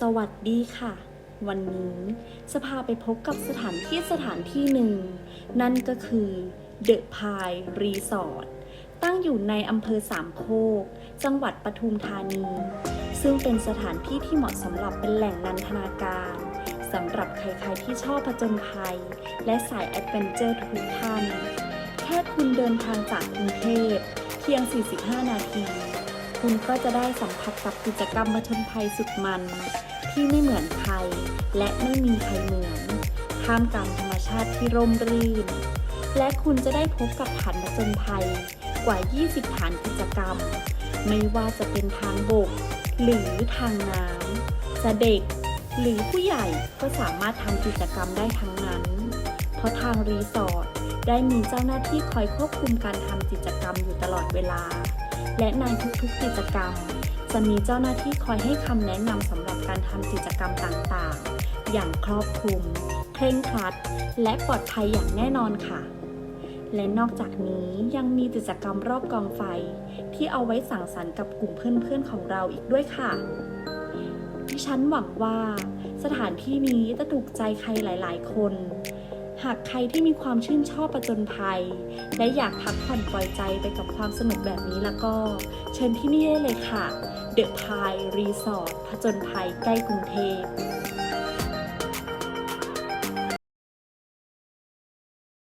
สวัสดีค่ะ วันนี้จะพาไปพบกับสถานที่สถานที่หนึ่ง นั่นก็คือเดอะพายรีสอร์ทตั้งอยู่ในอำเภอสามโคก จังหวัดปทุมธานี ซึ่งเป็นสถานที่ที่เหมาะสำหรับเป็นแหล่งนันทนาการสำหรับใครๆที่ชอบผจญภัย และสายแอดเวนเจอร์ทุกท่าน แค่คุณเดินทางจากกรุงเทพเพียง 45 นาที คุณก็จะได้สัมผัสกับกิจกรรมผจญภัยสุดมัน ที่ไม่เหมือนใคร และไม่มีใครเหมือนท่ามกลางธรรมชาติที่ร่มรื่น และคุณจะได้พบกับฐานผจญภัยกว่า 20 ฐานกิจกรรม ไม่ว่าจะเป็นทางบก หรือทางน้ำจะเด็ก หรือผู้ใหญ่ก็สามารถทำกิจกรรมได้ทั้งนั้น เพราะทางรีสอร์ท ได้มีเจ้าหน้าที่คอยควบคุมการทำกิจกรรมอยู่ตลอดเวลา และในทุกๆกิจกรรม จะมีเจ้าหน้าที่คอยให้คำแนะนำสำหรับการทำกิจกรรมต่างๆ อย่างครอบคลุม เคร่งครัด และปลอดภัยอย่างแน่นอนค่ะ และนอกจากนี้ยังมีกิจกรรมรอบกองไฟ ที่เอาไว้สั่งสรรค์กับกลุ่มเพื่อนๆของเราอีกด้วยค่ะดิฉันหวังว่าสถานที่นี้จะถูกใจใครหลาย ๆ คน หากใครที่มีความชื่นชอบประจนภัย และอยากพักผ่อนปล่อยใจไปกับความสนุกแบบนี้แล้วก็ เชิญที่นี่ได้เลยค่ะ เดอะพายรีสอร์ทผจญภัยใกล้กรุงเทพ